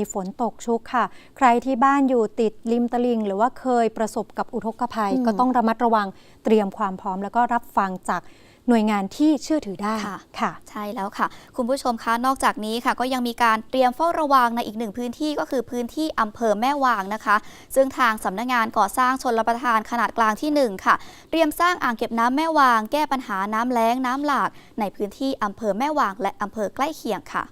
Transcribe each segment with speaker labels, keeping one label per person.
Speaker 1: มีฝนตกชุกค่ะ ใครที่บ้านอยู่ติดริมตลิ่งหรือว่าเคยประสบกับอุทกภัย
Speaker 2: อืม
Speaker 1: ก็ต้องระมัดระวังเตรียมความพร้อม แล้วก็รับฟังจากหน่วยงานที่เชื่อถือได้
Speaker 2: ค่ะ
Speaker 1: ค่ะ
Speaker 2: ใช่แล้วค่ะ คุณผู้ชมคะนอกจากนี้ค่ะก็ยังมีการเตรียมเฝ้าระวังในอีกหนึ่งพื้นที่ก็คือพื้นที่อำเภอแม่วางนะคะ ซึ่งทางสำนักงานก่อสร้างชนรประทานขนาดกลางที่ 1 ค่ะ เตรียมสร้างอ่างเก็บน้ำแม่วาง แก้ปัญหาน้ำแล้งน้ำหลาก ในพื้นที่อำเภอแม่วาง และอำเภอใกล้เคียงค่ะ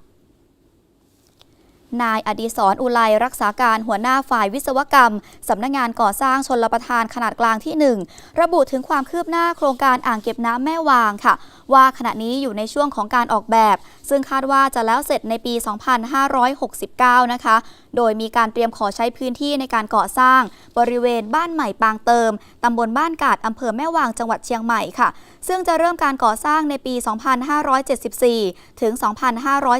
Speaker 2: นายอดีศรอุไลรักษาการหัวหน้าฝ่ายวิศวกรรม สำนักงานก่อสร้างชนรประทานขนาดกลางที่ 1 ระบุถึงความคืบหน้าโครงการอ่างเก็บน้ำแม่วางค่ะ ว่าขณะนี้อยู่ในช่วงของการออกแบบ ซึ่งคาดว่าจะแล้วเสร็จในปี 2569 นะคะ โดยมีการเตรียมขอใช้พื้นที่ในการก่อสร้าง บริเวณบ้านใหม่ปางเติมตำบลบ้านกาดอำเภอแม่วางจังหวัดเชียงใหม่ค่ะ ซึ่งจะเริ่มการก่อสร้างในปี 2574 ถึง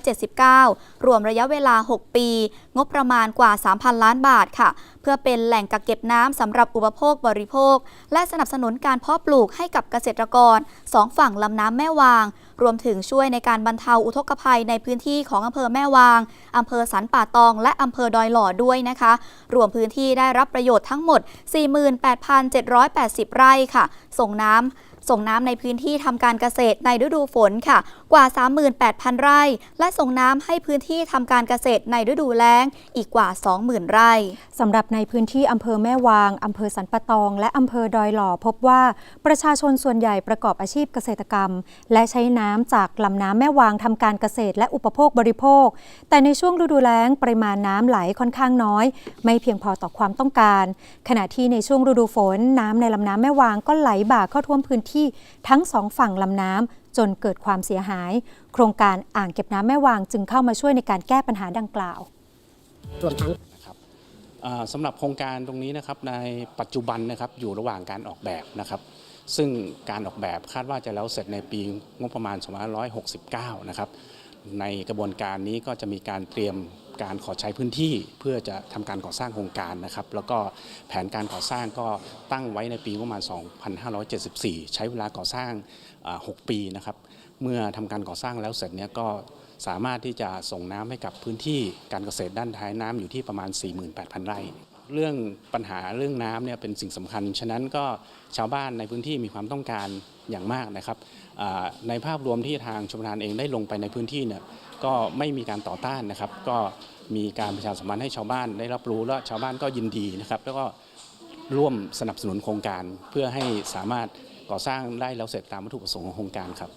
Speaker 2: 2579 รวมระยะเวลา 6ปี งบประมาณกว่า 3,000 ล้านบาทค่ะ เพื่อเป็นแหล่งกักเก็บน้ำสำหรับอุปโภคบริโภค และสนับสนุนการเพาะปลูกให้กับเกษตรกรสองฝั่งลำน้ำแม่วาง รวมถึงช่วยในการบรรเทาอุทกภัยในพื้นที่ของอำเภอแม่วางอำเภอสันป่าตองและอำเภอดอยหล่อด้วยนะคะ รวมพื้นที่ได้รับประโยชน์ทั้งหมด 48,780 ไร่ค่ะ ส่งน้ำ ส่งน้ำในพื้นที่ทำการเกษตรในฤดูฝนค่ะ กว่า 38,000 ไร่ และส่งน้ำให้พื้นที่ทำการเกษตรในฤดูแล้งอีกกว่า 20,000 ไร่
Speaker 1: สำหรับในพื้นที่อำเภอแม่วางอำเภอสันปะตอง และอำเภอดอยหล่อพบว่าประชาชนส่วนใหญ่ประกอบอาชีพเกษตรกรรม และใช้น้ำจากลำน้ำแม่วางทำการเกษตรและอุปโภคบริโภค แต่ในช่วงฤดูแล้งปริมาณน้ำไหลค่อนข้างน้อย ไม่เพียงพอต่อความต้องการ ขณะที่ในช่วงฤดูฝนน้ำในลำน้ำแม่วางก็ไหลบ่าเข้าท่วมพื้นที่ทั้งสองฝั่งลำน้ำจนเกิดความเสียหาย โครงการอ่างเก็บน้ำแม่วางจึงเข้ามาช่วยในการแก้ปัญหาดังกล่าว
Speaker 3: รวมทั้ง
Speaker 4: นะครับอ่าสำหรับโครงการตรงนี้นะครับในปัจจุบันนะครับอยู่ระหว่างการออกแบบนะครับ ซึ่งการออกแบบคาดว่าจะแล้วเสร็จในปีงบประมาณ 2569 นะครับในกระบวนการนี้ก็จะมีการเตรียม การขอใช้พื้นที่เพื่อจะทำการก่อสร้างโครงการนะครับ แล้วก็แผนการก่อสร้างก็ตั้งไว้ในปีงบประมาณ 2574 ใช้เวลาก่อสร้าง 6 ปีนะครับ เมื่อทำการก่อสร้างแล้วเสร็จเนี้ยก็สามารถที่จะส่งน้ำให้กับพื้นที่การเกษตรด้านท้ายน้ำอยู่ที่ประมาณ 48,000 ไร่ เรื่องปัญหาเรื่องน้ำเนี่ยเป็นสิ่งสำคัญ ฉะนั้นก็ชาวบ้านในพื้นที่มีความต้องการอย่างมากนะครับ ในภาพรวมที่ทางชมทานเองได้ลงไปในพื้นที่เนี่ยก็ไม่มีการต่อต้านนะครับ ก็มีการประชาสัมพันธ์ให้ชาวบ้านได้รับรู้แล้วชาวบ้านก็ยินดีนะครับ แล้วก็ร่วมสนับสนุนโครงการเพื่อให้สามารถก่อสร้างได้แล้วเสร็จตามวัตถุประสงค์ของโครงการครับ